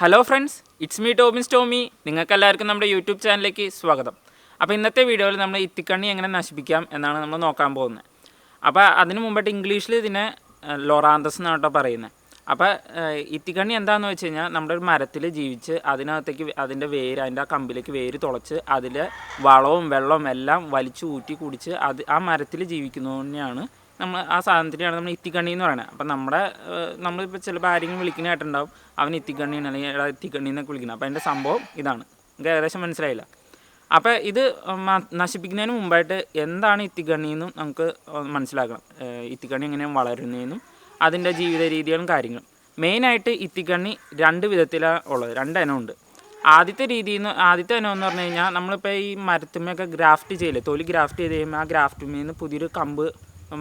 Hello friends it's me Tomin's Tommy നിങ്ങൾക്ക് എല്ലാവർക്കും നമ്മുടെ യൂട്യൂബ് ചാനലിലേക്ക് സ്വാഗതം. അപ്പോൾ ഇന്നത്തെ വീഡിയോയിൽ നമ്മൾ ഇത്തിക്കണ്ണി എങ്ങനെ നശിപ്പിക്കാം എന്നാണ് നമ്മൾ നോക്കാൻ പോകുന്നത്. അപ്പോൾ അതിന് മുമ്പായിട്ട് ഇംഗ്ലീഷിൽ ഇതിനെ ലൊറാന്തസ് എന്നാണ് കേട്ടോ പറയുന്നത്. അപ്പോൾ ഇത്തിക്കണ്ണി എന്താണെന്ന് വെച്ച് കഴിഞ്ഞാൽ നമ്മുടെ ഒരു മരത്തിൽ ജീവിച്ച് അതിനകത്തേക്ക് അതിന്റെ വേര് അതിന്റെ ആ കമ്പിലേക്ക് വേര് തുളച്ച് അതിൽ വളവും വെള്ളവും എല്ലാം വലിച്ചു ഊറ്റി കുടിച്ച് അത് ആ മരത്തിൽ ജീവിക്കുന്നതിനെയാണ് നമ്മൾ ആ സാധനത്തിനെയാണ് നമ്മൾ ഇത്തിക്കണ്ണി എന്ന് പറയുന്നത്. അപ്പം നമ്മുടെ നമ്മളിപ്പോൾ ചിലപ്പോൾ ആരെങ്കിലും വിളിക്കുന്നതായിട്ടുണ്ടാവും അവൻ ഇത്തിക്കണ്ണിയാണ് അല്ലെങ്കിൽ എടാ ഇത്തിക്കണ്ണി എന്നൊക്കെ വിളിക്കുന്നത്. അപ്പോൾ അതിന്റെ സംഭവം ഇതാണ്. നിങ്ങൾക്ക് ഏകദേശം മനസ്സിലായില്ല. അപ്പോൾ ഇത് നശിപ്പിക്കുന്നതിന് മുമ്പായിട്ട് എന്താണ് ഇത്തിക്കണ്ണി എന്നും നമുക്ക് മനസ്സിലാക്കണം. ഇത്തിക്കണ്ണി എങ്ങനെയാണ് വളരുന്നതെന്നും അതിന്റെ ജീവിത രീതികളും കാര്യങ്ങളും. മെയിനായിട്ട് ഇത്തിക്കണ്ണി രണ്ട് വിധത്തിലാണ് ഉള്ളത്. രണ്ട് ഇനം ഉണ്ട്. ആദ്യത്തെ രീതിയിൽ നിന്ന് ആദ്യത്തെ ഇനം എന്ന് പറഞ്ഞു കഴിഞ്ഞാൽ നമ്മളിപ്പോൾ ഈ മരത്തുമ്മയൊക്കെ ഗ്രാഫ്റ്റ് ചെയ്യില്ലേ? തൊലി ഗ്രാഫ്റ്റ് ചെയ്ത് കഴിയുമ്പോൾ ആ ഗ്രാഫ്റ്റുമ്മയിൽ നിന്ന് പുതിയൊരു കമ്പ്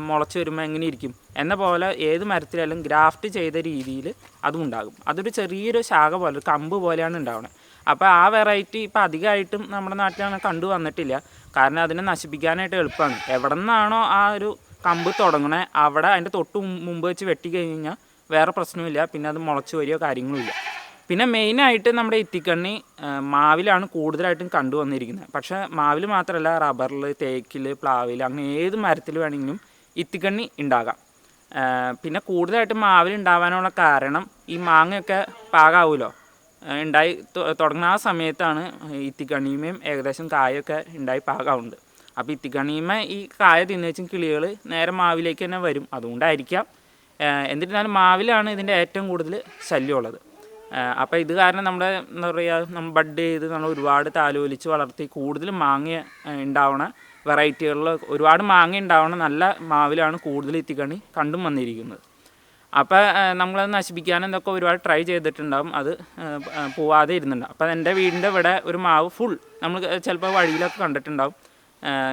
മുളച്ച് വരുമ്പോൾ എങ്ങനെ ഇരിക്കും എന്ന പോലെ ഏത് മരത്തിലായാലും ഗ്രാഫ്റ്റ് ചെയ്ത രീതിയിൽ അതും ഉണ്ടാകും. അതൊരു ചെറിയൊരു ശാഖ പോലെ ഒരു കമ്പ് പോലെയാണ് ഉണ്ടാവുന്നത് അപ്പോൾ ആ വെറൈറ്റി ഇപ്പോൾ അധികമായിട്ടും നമ്മുടെ നാട്ടിലാണ് കണ്ടു വന്നിട്ടില്ല. കാരണം അതിനെ നശിപ്പിക്കാനായിട്ട് എളുപ്പമാണ് എവിടെ നിന്നാണോ ആ ഒരു കമ്പ് തുടങ്ങണേ അവിടെ അതിന്റെ തൊട്ട് മുമ്പ് വെച്ച് വെട്ടി കഴിഞ്ഞാൽ വേറെ പ്രശ്നമില്ല പിന്നെ അത് മുളച്ച് വരികയോ കാര്യങ്ങളുമില്ല. പിന്നെ മെയിനായിട്ട് നമ്മുടെ ഇത്തിക്കണ്ണി മാവിലാണ് കൂടുതലായിട്ടും കണ്ടുവന്നിരിക്കുന്നത് പക്ഷേ മാവിൽ മാത്രമല്ല റബ്ബറിൽ തേക്കിൽ പ്ലാവിൽ അങ്ങനെ ഏത് മരത്തിൽ വേണമെങ്കിലും ഇത്തിക്കണ്ണി ഉണ്ടാകാം. പിന്നെ കൂടുതലായിട്ട് മാവിൽ ഉണ്ടാവാനുള്ള കാരണം ഈ മാങ്ങയൊക്കെ പാകാവുമല്ലോ ഉണ്ടായി തുടങ്ങുന്ന ആ സമയത്താണ് ഇത്തിക്കണ്ണിമയും ഏകദേശം കായൊക്കെ ഉണ്ടായി പാകാവുന്നത്. അപ്പോൾ ഇത്തിക്കണ്ണിമ ഈ കായ തിന്നുവെച്ചും കിളികൾ നേരെ മാവിലേക്ക് തന്നെ വരും. അതുകൊണ്ടായിരിക്കാം. എന്നിരുന്നാലും മാവിലാണ് ഇതിന്റെ ഏറ്റവും കൂടുതൽ ശല്യമുള്ളത്. അപ്പോൾ ഇത് കാരണം നമ്മുടെ എന്താ പറയുക നമ്മൾ ബഡ് ചെയ്ത് നമ്മൾ ഒരുപാട് താലോലിച്ച് വളർത്തി കൂടുതൽ മാങ്ങ ഉണ്ടാവണ വെറൈറ്റികളിൽ ഒരുപാട് മാങ്ങ ഉണ്ടാവണ നല്ല മാവിലാണ് കൂടുതൽ ഇത്തിക്കണി കണ്ടും വന്നിരിക്കുന്നത്. അപ്പോൾ നമ്മളത് നശിപ്പിക്കാൻ എന്തൊക്കെ ഒരുപാട് ട്രൈ ചെയ്തിട്ടുണ്ടാവും. അത് പോവാതെ ഇരുന്നുണ്ടാവും അപ്പോൾ എന്റെ വീടിന്റെ ഇവിടെ ഒരു മാവ് ഫുൾ നമ്മൾ ചിലപ്പോൾ വഴിയിലൊക്കെ കണ്ടിട്ടുണ്ടാവും.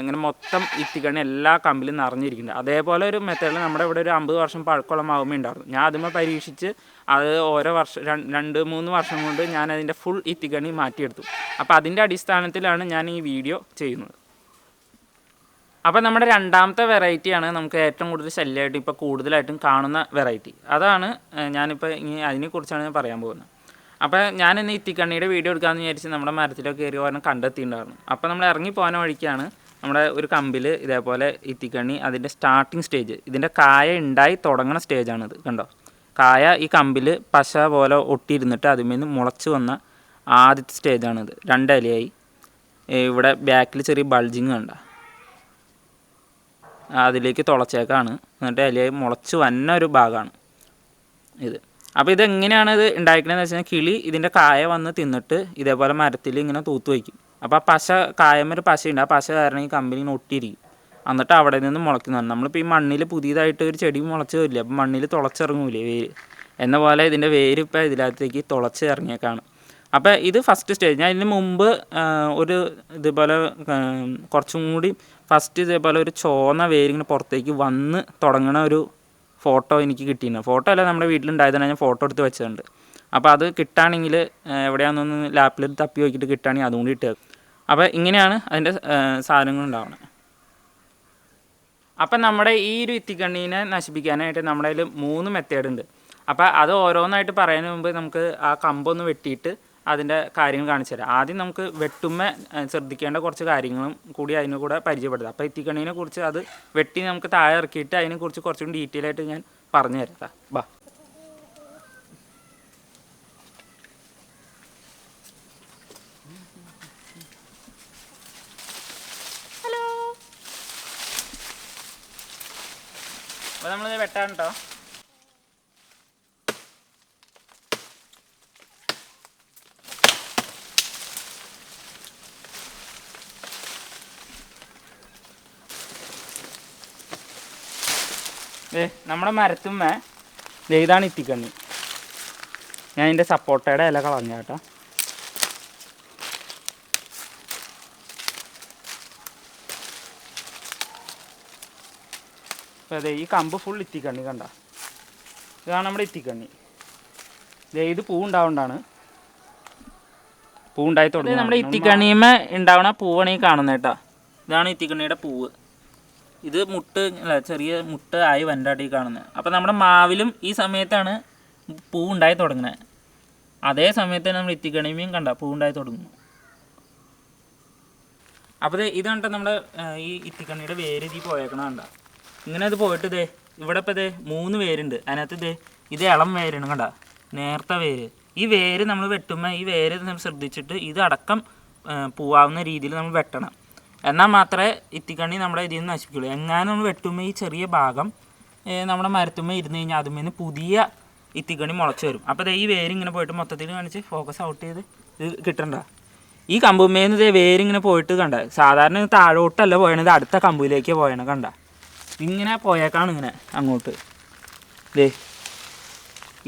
ഇങ്ങനെ മൊത്തം ഇത്തിക്കണി എല്ലാ കമ്പിലും നിറഞ്ഞിരിക്കുന്നുണ്ട്. അതേപോലെ ഒരു മെത്തേഡിൽ നമ്മുടെ ഇവിടെ ഒരു അമ്പത് വർഷം പഴക്കമുള്ള മാവുമേ ഉണ്ടായിരുന്നു. ഞാൻ അതുമ്മേ പരീക്ഷിച്ച് അത് ഓരോ വർഷം രണ്ട് മൂന്ന് വർഷം കൊണ്ട് ഞാൻ അതിന്റെ ഫുൾ ഇത്തിക്കണി മാറ്റിയെടുത്തു. അപ്പോൾ അതിന്റെ അടിസ്ഥാനത്തിലാണ് ഞാൻ ഈ വീഡിയോ ചെയ്യുന്നത്. അപ്പോൾ നമ്മുടെ രണ്ടാമത്തെ വെറൈറ്റിയാണ് നമുക്ക് ഏറ്റവും കൂടുതൽ ശല്യമായിട്ട് ഇപ്പോൾ കൂടുതലായിട്ടും കാണുന്ന വെറൈറ്റി. അതാണ് ഞാനിപ്പോൾ ഇനി അതിനെക്കുറിച്ചാണ് ഞാൻ പറയാൻ പോകുന്നത്. അപ്പോൾ ഞാൻ ഇത്തിക്കണ്ണിയുടെ വീഡിയോ എടുക്കാമെന്ന് വിചാരിച്ച് നമ്മുടെ മരത്തിലൊക്കെ കയറി പോകാനും കണ്ടെത്തിയിട്ടുണ്ടായിരുന്നു. അപ്പോൾ നമ്മൾ ഇറങ്ങി പോകുന്ന വഴിക്കാണ് നമ്മുടെ ഒരു കമ്പിൽ ഇതേപോലെ ഇത്തിക്കണി അതിന്റെ സ്റ്റാർട്ടിങ് സ്റ്റേജ് ഇതിന്റെ കായ ഉണ്ടായി തുടങ്ങുന്ന സ്റ്റേജാണിത് കണ്ടോ? കായ ഈ കമ്പിൽ പശ പോലെ ഒട്ടിയിരുന്നിട്ട് അതിൽ നിന്ന് മുളച്ച് വന്ന ആദ്യത്തെ സ്റ്റേജാണിത് രണ്ടലയായി ഇവിടെ ബാക്കിൽ ചെറിയ ബൾജിങ് കണ്ട. അതിലേക്ക് തുളച്ചേക്കാണ്. എന്നിട്ട് ഇലയായി മുളച്ച് വന്ന ഒരു ഭാഗമാണ് ഇത്. അപ്പോൾ ഇതെങ്ങനെയാണ് ഇത് ഉണ്ടായിരിക്കണതെന്ന് വെച്ച് കഴിഞ്ഞാൽ കിളി ഇതിന്റെ കായ വന്ന് തിന്നിട്ട് ഇതേപോലെ മരത്തിൽ ഇങ്ങനെ തൂത്ത് വയ്ക്കും. അപ്പോൾ ആ പശ കായമൊരു പശയുണ്ട്. ആ പശ കാരണം ഈ കമ്പനി ഇങ്ങനെ ഒട്ടിയിരിക്കും എന്നിട്ട് അവിടെ നിന്ന് മുളയ്ക്കുന്നതാണ് നമ്മളിപ്പോൾ ഈ മണ്ണിൽ പുതിയതായിട്ട് ഒരു ചെടി മുളച്ച് വരില്ല? അപ്പോൾ മണ്ണിൽ തുളച്ചിറങ്ങൂലേ വേര്? എന്ന പോലെ ഇതിന്റെ വേര് ഇപ്പോൾ ഇതിനകത്തേക്ക് തുളച്ച് ഇറങ്ങിയേക്കാണ്. അപ്പോൾ ഇത് ഫസ്റ്റ് സ്റ്റേജ് ഞാൻ ഇതിന് മുമ്പ് ഒരു ഇതുപോലെ കുറച്ചും കൂടി ഫസ്റ്റ് ഇതേപോലെ ഒരു ചോന്ന വേരിങ്ങനെ പുറത്തേക്ക് വന്ന് തുടങ്ങണ ഒരു ഫോട്ടോ എനിക്ക് കിട്ടിയിരുന്നു ഫോട്ടോ അല്ല നമ്മുടെ വീട്ടിലുണ്ടായതാണ് ഞാൻ ഫോട്ടോ എടുത്ത് വെച്ചിട്ടുണ്ട് അപ്പോൾ അത് കിട്ടുകയാണെങ്കിൽ എവിടെയാണെന്നൊന്ന് ലാപ്പിൽ തപ്പി നോക്കിയിട്ട് കിട്ടുകയാണെങ്കിൽ അതും കൂടി ഇട്ടുക അപ്പോൾ ഇങ്ങനെയാണ് അതിന്റെ സാധനങ്ങൾ ഉണ്ടാവുന്നത് അപ്പം നമ്മുടെ ഈ ഒരു ഇത്തിക്കണ്ണീനെ നശിപ്പിക്കാനായിട്ട് നമ്മുടെ കയ്യിൽ മൂന്ന് മെത്തേഡ് ഉണ്ട്. അപ്പോൾ അത് ഓരോന്നായിട്ട് പറയുന്നതിന് മുമ്പ് നമുക്ക് ആ കമ്പൊന്ന് വെട്ടിയിട്ട് അതിന്റെ കാര്യങ്ങൾ കാണിച്ചു തരാം. ആദ്യം നമുക്ക് വെട്ടുമ്മ ശ്രദ്ധിക്കേണ്ട കുറച്ച് കാര്യങ്ങളും കൂടി അതിനെ കൂടെ പരിചയപ്പെടുത്താം. അപ്പോൾ ഇത്തിക്കണ്ണീനെ കുറിച്ച് അത് വെട്ടി നമുക്ക് താഴെ ഇറക്കിയിട്ട് അതിനെക്കുറിച്ച് കുറച്ചും ഡീറ്റെയിൽ ആയിട്ട് ഞാൻ പറഞ്ഞു തരാം. ബാ. അപ്പോൾ നമ്മളിത് വെട്ടാൻ കേട്ടോ ഏ നമ്മുടെ മരത്തുമ്മ ഇതാണ് ഇത്തിക്കണ്ണി. ഞാൻ ഇതിന്റെ സപ്പോർട്ടയുടെ ഇല കളഞ്ഞ കേട്ടോ അപ്പോൾ അതെ ഈ കമ്പ് ഫുൾ ഇത്തിക്കണ്ണി കണ്ട. ഇതാണ് നമ്മുടെ ഇത്തിക്കണ്ണി. ദേ ഇത് പൂ ഉണ്ടാവേണ്ടാണ് പൂ ഉണ്ടായി തുടങ്ങി നമ്മുടെ ഇത്തിക്കണ്ണിയമ്മ ഉണ്ടാവണ പൂവാണ് ഈ കാണുന്നത് കേട്ടോ. ഇതാണ് ഇത്തിക്കണ്ണിയുടെ പൂവ്. ഇത് മുട്ട് അല്ല ചെറിയ മുട്ട് ആയി വന്റാട്ടി കാണുന്നത് അപ്പോൾ നമ്മുടെ മാവിലും ഈ സമയത്താണ് പൂ ഉണ്ടായി തുടങ്ങുന്നത് അതേ സമയത്ത് തന്നെ നമ്മൾ ഇത്തിക്കണിമയും കണ്ട പൂ ഉണ്ടായി തുടങ്ങുന്നു അപ്പോൾ ഇത് കണ്ട നമ്മുടെ ഈ ഇത്തിക്കണ്ണിയുടെ വേര് പോയേക്കണം പോയേക്കണ കണ്ട. ഇങ്ങനെ അത് പോയിട്ട് ഇതേ ഇവിടെ ഇപ്പോൾ ഇതേ മൂന്ന് വേരുണ്ട്. അതിനകത്ത് ഇതേ ഇത് ഇളം വേരാണ് കണ്ട? നേർത്ത വേര്. ഈ വേര് നമ്മൾ വെട്ടുമ്പോൾ ഈ വേര് നമ്മൾ ശ്രദ്ധിച്ചിട്ട് ഇത് അടക്കം പൂവാവുന്ന രീതിയിൽ നമ്മൾ വെട്ടണം. എന്നാൽ മാത്രമേ ഇത്തിക്കണ്ണി നമ്മുടെ ഇതിൽ നിന്ന് നശിക്കുള്ളൂ എങ്ങാനും നമ്മൾ വെട്ടുമ്പോൾ ഈ ചെറിയ ഭാഗം നമ്മുടെ മരത്തുമ്പോൾ ഇരുന്ന് കഴിഞ്ഞാൽ അതുമേന്ന് പുതിയ ഇത്തിക്കണ്ണി മുളച്ച് വരും. അപ്പോൾ ഈ വേര് ഇങ്ങനെ പോയിട്ട് മൊത്തത്തിൽ കാണിച്ച് ഫോക്കസ് ഔട്ട് ചെയ്ത് ഇത് കിട്ടണ്ട? ഈ കമ്പുമേന്ന് വേരിങ്ങനെ പോയിട്ട് കണ്ട? സാധാരണ താഴോട്ടല്ല പോയണത് അടുത്ത കമ്പിലേക്ക് പോയണ കണ്ട? ഇങ്ങനെ പോയേക്കാണ് ഇങ്ങനെ അങ്ങോട്ട്. ദേ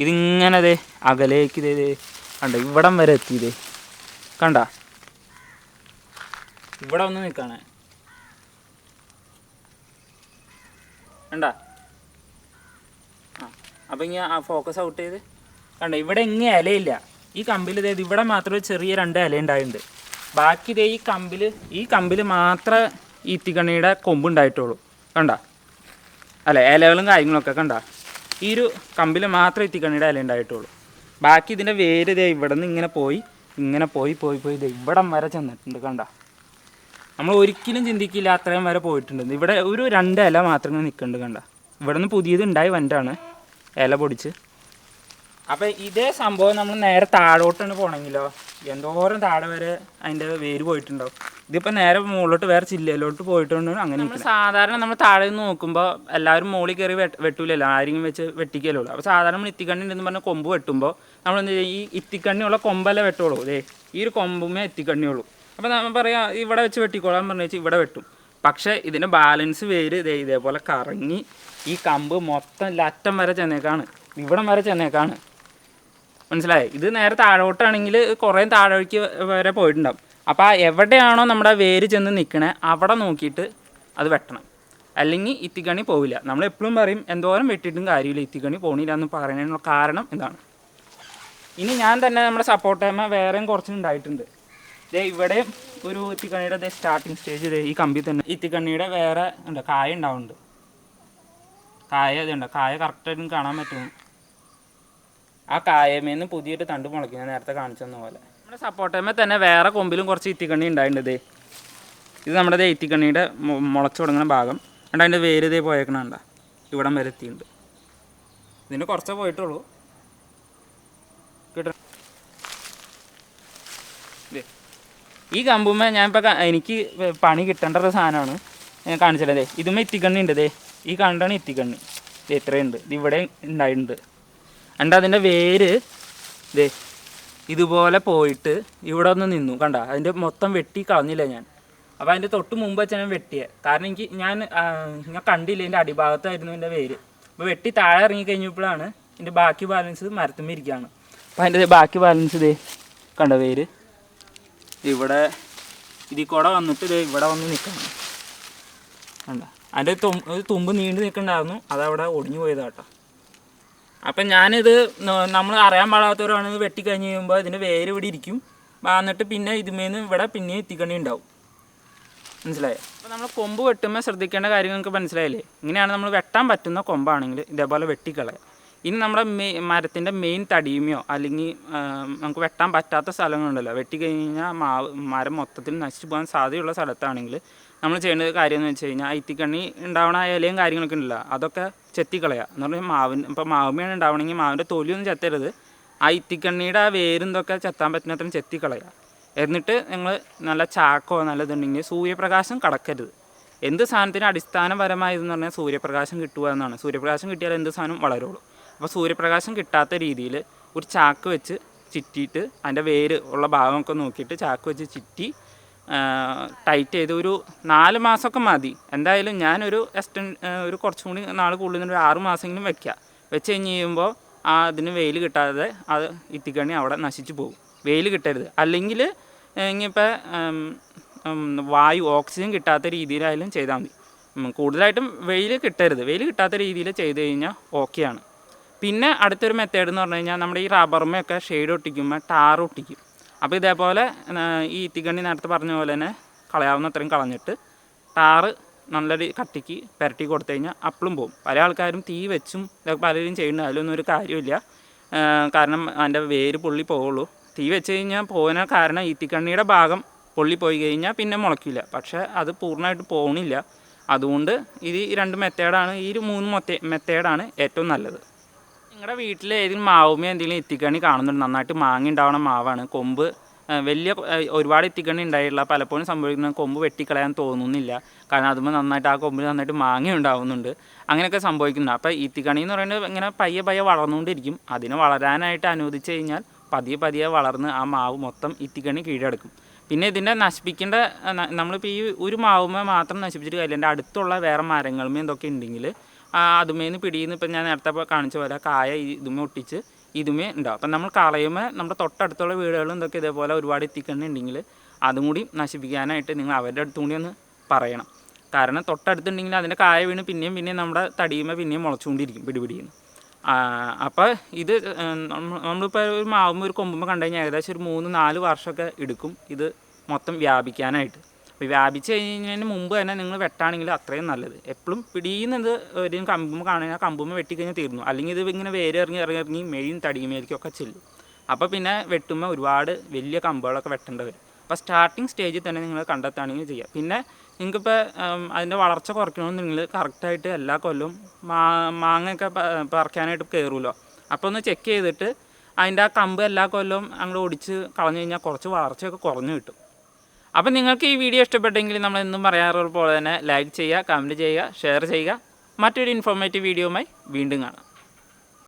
ഇതിങ്ങനെ ദേ അകലേക്ക് ദേ ദേ കണ്ട ഇവിടം വരെ എത്തി ദേ കണ്ട? ഇവിടെ ഒന്ന് നിൽക്കാണേ. കണ്ട? ആ അപ്പം ആ ഫോക്കസ് ഔട്ട് ചെയ്ത്. കണ്ട ഇവിടെ ഇങ്ങനെ ഇലയില്ല. ഈ കമ്പിൽ ഇതായത് ഇവിടെ മാത്രമേ ചെറിയ രണ്ട് ഇല ഉണ്ടായിട്ടുണ്ട് ബാക്കി ഇതേ ഈ കമ്പിൽ ഈ കമ്പിൽ മാത്രമേ ഈ തികണിയുടെ കൊമ്പ് ഉണ്ടായിട്ടുള്ളൂ. കണ്ട? അല്ല ഇലകളും കാര്യങ്ങളൊക്കെ കണ്ട? ഈ ഒരു കമ്പിൽ മാത്രമേ ഇത്തിക്കണ്ണിയുടെ ഇല ഉണ്ടായിട്ടുള്ളൂ. ബാക്കി ഇതിന്റെ വേര് ഇതേ ഇവിടെ നിന്ന് ഇങ്ങനെ പോയി ഇങ്ങനെ പോയി പോയി പോയി ദേ ഇവിടം വരെ ചെന്നിട്ടുണ്ട് കണ്ട? നമ്മൾ ഒരിക്കലും ചിന്തിക്കില്ല അത്രയും വരെ പോയിട്ടുണ്ട് ഇവിടെ ഒരു രണ്ട് ഇല മാത്രമേ നിൽക്കുന്നുണ്ട് കണ്ട? ഇവിടെ നിന്ന് പുതിയത് ഉണ്ടായി വണ്ടാണ് ഇല പൊടിച്ച്. അപ്പം ഇതേ സംഭവം നമ്മൾ നേരെ താഴോട്ടാണ് പോണെങ്കിലോ? എന്തോരം താഴെ വരെ അതിന്റെ വേര് പോയിട്ടുണ്ടാവും ഇതിപ്പോൾ നേരെ മുകളിലോട്ട് വേറെ ചില്ലയിലോട്ട് പോയിട്ടുണ്ട് അങ്ങനെ നമ്മൾ സാധാരണ നമ്മൾ താഴെ നിന്ന് നോക്കുമ്പോൾ എല്ലാവരും മുകളിൽ കയറി വെട്ട് വെട്ടൂലല്ലോ? ആരെങ്കിലും വെച്ച് വെട്ടിക്കല്ലോ അപ്പോൾ സാധാരണ നമ്മൾ ഇത്തിക്കണ്ണി ഉണ്ടെന്ന് പറഞ്ഞാൽ കൊമ്പ് വെട്ടുമ്പോൾ നമ്മൾ എന്താ ചെയ്യും? ഈ ഇത്തിക്കണ്ണിയുള്ള കൊമ്പല്ല വെട്ടുള്ളൂ. ദേ ഈ ഒരു കൊമ്പുമേ എത്തിക്കണ്ണിയുള്ളൂ അപ്പോൾ നമ്മൾ പറയാം ഇവിടെ വെച്ച് വെട്ടിക്കോളാൻ പറഞ്ഞു വെച്ചാൽ ഇവിടെ വെട്ടും. പക്ഷേ ഇതിന്റെ ബാലൻസ് വേര് ഇതേ ഇതേപോലെ കറങ്ങി ഈ കമ്പ് മൊത്തം ലറ്റം വരെ ചെന്നേക്കാണ്. ഇവിടം വരെ ചെന്നേക്കാണ്. മനസ്സിലായി? ഇത് നേരെ താഴോട്ടാണെങ്കിൽ കുറേ താഴേക്ക് വരെ പോയിട്ടുണ്ടാവും. അപ്പോൾ എവിടെയാണോ നമ്മുടെ വേര് ചെന്ന് നിൽക്കണേ അവിടെ നോക്കിയിട്ട് അത് വെട്ടണം. അല്ലെങ്കിൽ ഇത്തിക്കണി പോവില്ല. നമ്മൾ എപ്പോഴും പറയും എന്തോരം വെട്ടിയിട്ടും കാര്യമില്ല ഇത്തിക്കണി പോണില്ല എന്ന് പറയുന്നതിനുള്ള കാരണം എന്താണ്? ഇനി ഞാൻ തന്നെ നമ്മുടെ സപ്പോർട്ട് സപ്പോർട്ടേമ വേറെയും കുറച്ച് ഉണ്ടായിട്ടുണ്ട്. ദേ ഇവിടെ ഒരു ഇത്തിക്കണ്ണിയുടെ ദേ സ്റ്റാർട്ടിങ് സ്റ്റേജ് ഇതേ ഈ കമ്പി തന്നെ. ഇത്തിക്കണ്ണിയുടെ വേറെ ഉണ്ട് കായ ഉണ്ടാവുന്നുണ്ട്. കായ ഇതുണ്ട്. കായ കറക്റ്റായിട്ടും കാണാൻ പറ്റും. ആ കായമേന്ന് പുതിയൊരു തണ്ട് മുളയ്ക്കും. ഞാൻ നേരത്തെ കാണിച്ചതെന്ന പോലെ. നമ്മുടെ സപ്പോർട്ടേമ തന്നെ വേറെ കൊമ്പിലും കുറച്ച് ഇത്തിക്കണ്ണി ഉണ്ടായിട്ടുണ്ട് ഇത്. നമ്മുടെ ഇത്തിക്കണ്ണിയുടെ മുളച്ചു തുടങ്ങുന്ന ഭാഗം. എന്നിട്ട് അതിന്റെ വേര് ഇതേ പോയേക്കണണ്ട ഇവിടം വരെ എത്തിയിട്ടുണ്ട് ഇതിന് കുറച്ചേ പോയിട്ടുള്ളൂ. കിട്ടണം. ഈ കമ്പുമ്മ ഞാൻ ഇപ്പോൾ എനിക്ക് പണി കിട്ടേണ്ട ഒരു സാധനമാണ് ഞാൻ കാണിച്ചല്ലേ ദേ. ഇതുമ്മ ഇത്തിക്കണ്ണി ഉണ്ട് ദേ. ഈ കണ്ടാണ് ഇത്തിക്കണ്ണി. ഇത് എത്രയുണ്ട് ഇത് ഇവിടെ ഉണ്ടായിട്ടുണ്ട് എന്നിട്ട് അതിന്റെ വേര്? ഇതേ ഇതുപോലെ പോയിട്ട് ഇവിടെ ഒന്ന് നിന്നു. കണ്ട അതിന്റെ മൊത്തം വെട്ടി കളഞ്ഞില്ല ഞാൻ. അപ്പോൾ അതിന്റെ തൊട്ട് മുമ്പ് വെച്ചാൽ ഞാൻ വെട്ടിയത് കാരണം എനിക്ക് ഞാൻ ഞാൻ കണ്ടില്ല എന്റെ അടിഭാഗത്തായിരുന്നു എന്റെ വേര്. അപ്പോൾ വെട്ടി താഴെ ഇറങ്ങി കഴിഞ്ഞപ്പോഴാണ് എന്റെ ബാക്കി ബാലൻസ് മരത്തുമ്പിരിക്കുകയാണ് അപ്പോൾ അതിന്റെ ബാക്കി ബാലൻസ് ഇതേ കണ്ട വേര്? ഇവിടെ ഇതിൽ കൂടെ വന്നിട്ട് ഇതേ ഇവിടെ വന്ന് നിൽക്കണം കണ്ട അതിന്റെ തുമ്പ് നീണ്ടു നിൽക്കണ്ടായിരുന്നു. അതവിടെ ഒടിഞ്ഞു പോയതാട്ടോ അപ്പം ഞാനിത് നമ്മൾ അറിയാൻ പാടാത്തവരാണ് വെട്ടിക്കഴിഞ്ഞ് കഴിയുമ്പോൾ ഇതിന് വേര് ഇവിടെ ഇരിക്കും. വന്നിട്ട് പിന്നെ ഇതുമേന്ന് ഇവിടെ പിന്നെ എത്തിക്കണി ഉണ്ടാവും. മനസ്സിലായോ? അപ്പോൾ നമ്മൾ കൊമ്പ് വെട്ടുമ്പോൾ ശ്രദ്ധിക്കേണ്ട കാര്യം നിങ്ങൾക്ക് മനസ്സിലായില്ലേ? ഇങ്ങനെയാണ് നമ്മൾ വെട്ടാൻ പറ്റുന്ന കൊമ്പാണെങ്കിൽ ഇതേപോലെ വെട്ടിക്കളയുക ഇനി നമ്മുടെ മെയ് മരത്തിന്റെ മെയിൻ തടിയുമയോ അല്ലെങ്കിൽ നമുക്ക് വെട്ടാൻ പറ്റാത്ത സ്ഥലങ്ങളുണ്ടല്ലോ. വെട്ടി കഴിഞ്ഞാൽ മാവ് മരം മൊത്തത്തിൽ നശിച്ചു പോകാൻ സാധ്യതയുള്ള സ്ഥലത്താണെങ്കിൽ നമ്മൾ ചെയ്യേണ്ട കാര്യം എന്ന് വെച്ച് കഴിഞ്ഞാൽ ഇത്തിക്കണ്ണി ഉണ്ടാവണ ഇലയും കാര്യങ്ങളൊക്കെ ഉണ്ടല്ലോ. അതൊക്കെ ചെത്തിക്കളയുക എന്ന് പറഞ്ഞാൽ മാവിന് ഇപ്പോൾ മാവുമയാണ് ഉണ്ടാവണമെങ്കിൽ മാവിന്റെ തൊലിയൊന്നും ചെത്തരുത്. ആ ഇത്തിക്കണ്ണിയുടെ ആ വേരും ഇതൊക്കെ ചെത്താൻ പറ്റുന്നത്രയും ചെത്തിക്കളയുക എന്നിട്ട് നിങ്ങൾ നല്ല ചാക്കോ നല്ലതുണ്ടെങ്കിൽ സൂര്യപ്രകാശം കടക്കരുത്. എന്ത് സാധനത്തിന് അടിസ്ഥാനപരമായതെന്ന് പറഞ്ഞാൽ സൂര്യപ്രകാശം കിട്ടുക എന്നാണ്. സൂര്യപ്രകാശം കിട്ടിയാൽ എന്ത് സാധനം വളരുള്ളൂ. അപ്പോൾ സൂര്യപ്രകാശം കിട്ടാത്ത രീതിയിൽ ഒരു ചാക്ക് വെച്ച് ചുറ്റിയിട്ട് അതിന്റെ വേര് ഉള്ള ഭാഗമൊക്കെ നോക്കിയിട്ട് ചാക്ക് വെച്ച് ചുറ്റി ടൈറ്റ് ചെയ്ത് ഒരു നാല് മാസമൊക്കെ മതി. എന്തായാലും ഞാനൊരു എക്സ്റ്റൻ ഒരു കുറച്ചും കൂടി നാൾ കൂടുതൽ ഒരു ആറ് മാസമെങ്കിലും വെക്കുക വെച്ച് കഴിഞ്ഞ് കഴിയുമ്പോൾ ആ അതിന് വെയിൽ കിട്ടാതെ അത് ഇത്തിക്കണി അവിടെ നശിച്ചു പോകും. വെയിൽ കിട്ടരുത്. അല്ലെങ്കിൽ ഇനിയിപ്പോൾ വായു ഓക്സിജൻ കിട്ടാത്ത രീതിയിലായാലും ചെയ്താൽ മതി. കൂടുതലായിട്ടും വെയിൽ കിട്ടരുത്. വെയിൽ കിട്ടാത്ത രീതിയിൽ ചെയ്ത് കഴിഞ്ഞാൽ ഓക്കെയാണ് പിന്നെ അടുത്തൊരു മെത്തേഡ് എന്ന് പറഞ്ഞു കഴിഞ്ഞാൽ നമ്മുടെ ഈ റബ്ബറുമൊക്കെ ഷെയ്ഡ് ഒട്ടിക്കുമ്പോൾ ടാർ ഒട്ടിക്കും. അപ്പോൾ ഇതേപോലെ ഈ ഇത്തിക്കണ്ണി നേരത്തെ പറഞ്ഞ പോലെ തന്നെ കളയാവുന്ന അത്രയും കളഞ്ഞിട്ട് ടാറ് നല്ലൊരു കട്ടിക്ക് പുരട്ടി കൊടുത്തു കഴിഞ്ഞാൽ അപ്പളും പോകും പല ആൾക്കാരും തീ വെച്ചും ഇതൊക്കെ പലരും ചെയ്യുന്നുണ്ട് അതിലൊന്നും ഒരു കാര്യമില്ല കാരണം അതിന്റെ വേര് പൊള്ളി പോവുള്ളൂ. തീ വെച്ച് കഴിഞ്ഞാൽ പോകുന്ന കാരണം ഈത്തിക്കണ്ണിയുടെ ഭാഗം പൊള്ളി പോയി കഴിഞ്ഞാൽ പിന്നെ മുളയ്ക്കില്ല. പക്ഷേ അത് പൂർണമായിട്ട് പോകണില്ല അതുകൊണ്ട് ഇത് രണ്ട് മെത്തേഡാണ് ഈ മൂന്ന് മൊത്തേ മെത്തേഡാണ് ഏറ്റവും നല്ലത്. നിങ്ങളുടെ വീട്ടിൽ ഏതെങ്കിലും മാവുമേ എന്തെങ്കിലും ഇത്തിക്കണി കാണുന്നുണ്ട്. നന്നായിട്ട് മാങ്ങ ഉണ്ടാവണ മാവാണ്. കൊമ്പ് വലിയ ഒരുപാട് ഇത്തിക്കണി ഉണ്ടായിട്ടുള്ള പലപ്പോഴും സംഭവിക്കുന്ന കൊമ്പ് വെട്ടിക്കളയാൻ തോന്നുന്നില്ല. കാരണം അതുമ്പോൾ നന്നായിട്ട് ആ കൊമ്പിൽ നന്നായിട്ട് മാങ്ങ ഉണ്ടാവുന്നുണ്ട്. അങ്ങനെയൊക്കെ സംഭവിക്കുന്നുണ്ട്. അപ്പോൾ ഈത്തിക്കണി എന്ന് പറയുന്നത് ഇങ്ങനെ പയ്യെ പയ്യെ വളർന്നുകൊണ്ടിരിക്കും. അതിനെ വളരാനായിട്ട് അനുവദിച്ച് കഴിഞ്ഞാൽ പതിയെ പതിയെ വളർന്ന് ആ മാവ് മൊത്തം ഇത്തിക്കണി കീഴടക്കും. പിന്നെ ഇതിന്റെ നശിപ്പിക്കേണ്ട നമ്മളിപ്പോൾ ഈ ഒരു മാവുമേ മാത്രം നശിപ്പിച്ചിട്ട് കാര്യമില്ല. എന്റെ അടുത്തുള്ള വേറെ മരങ്ങളുമേ എന്തൊക്കെ ഉണ്ടെങ്കിൽ അതുമേന്ന് പിടിയിന്ന് ഇപ്പം ഞാൻ നേരത്തെ കാണിച്ച പോലെ കായ ഇതുമേ ഒട്ടിച്ച് ഇതുമേ ഉണ്ടാവും അപ്പം നമ്മൾ കളയുമ്പോൾ നമ്മുടെ തൊട്ടടുത്തുള്ള വീടുകളും ഇതൊക്കെ ഇതേപോലെ ഒരുപാട് എത്തിക്കണമെന്നുണ്ടെങ്കിൽ അതും കൂടി നശിപ്പിക്കാനായിട്ട് നിങ്ങൾ അവരുടെ അടുത്തും കൂടി ഒന്ന് പറയണം. കാരണം തൊട്ടടുത്തുണ്ടെങ്കിൽ അതിന്റെ കായ വീണ് പിന്നെയും പിന്നെയും നമ്മുടെ തടിയുമ്പോൾ പിന്നെയും മുളച്ചുകൊണ്ടിരിക്കും പിടിപിടിയുന്നു അപ്പോൾ ഇത് നമ്മ- നമ്മളിപ്പോൾ ഒരു മാവുമ്പോൾ ഒരു കൊമ്പുമ്പോൾ കണ്ടു കഴിഞ്ഞാൽ ഏകദേശം ഒരു മൂന്ന് നാല് വർഷമൊക്കെ എടുക്കും ഇത് മൊത്തം വ്യാപിക്കാനായിട്ട്. അപ്പോൾ വ്യാപിച്ച് കഴിഞ്ഞതിന് മുമ്പ് തന്നെ നിങ്ങൾ വെട്ടാണെങ്കിൽ അത്രയും നല്ലത്. എപ്പോഴും പിടിയുന്നത് ഒരു കമ്പുമ്പ് കാണുക കമ്പുമ്പ് വെട്ടിക്കഴിഞ്ഞാൽ തീർന്നു. അല്ലെങ്കിൽ ഇത് ഇങ്ങനെ വേര് ഇറങ്ങി ഇറങ്ങി ഇറങ്ങി മെഴിയും തടിയുമേലേക്കൊക്കെ ചെല്ലും. അപ്പോൾ പിന്നെ വെട്ടുമ്പോൾ ഒരുപാട് വലിയ കമ്പുകളൊക്കെ വെട്ടേണ്ടി വരും. അപ്പോൾ സ്റ്റാർട്ടിങ് സ്റ്റേജിൽ തന്നെ നിങ്ങൾ കണ്ടെത്തുകയാണെങ്കിൽ ചെയ്യുക പിന്നെ നിങ്ങൾക്കിപ്പോൾ അതിന്റെ വളർച്ച കുറയ്ക്കണമെന്ന് നിങ്ങൾ കറക്റ്റായിട്ട് എല്ലാ കൊല്ലവും മാ മാങ്ങയൊക്കെ പറിക്കാനായിട്ട് കയറുമല്ലോ അപ്പോൾ ഒന്ന് ചെക്ക് ചെയ്തിട്ട് അതിന്റെ ആ കമ്പ് എല്ലാ കൊല്ലവും അങ്ങോട്ട് ഓടിച്ച് കളഞ്ഞു കഴിഞ്ഞാൽ കുറച്ച് വളർച്ചയൊക്കെ കുറഞ്ഞു കിട്ടും. അപ്പം നിങ്ങൾക്ക് ഈ വീഡിയോ ഇഷ്ടപ്പെട്ടെങ്കിൽ നമ്മൾ എന്നും പറയാറുള്ള പോലെ തന്നെ ലൈക്ക് ചെയ്യുക കമന്റ് ചെയ്യുക ഷെയർ ചെയ്യുക. മറ്റൊരു ഇൻഫോർമേറ്റീവ് വീഡിയോയുമായി വീണ്ടും കാണാം.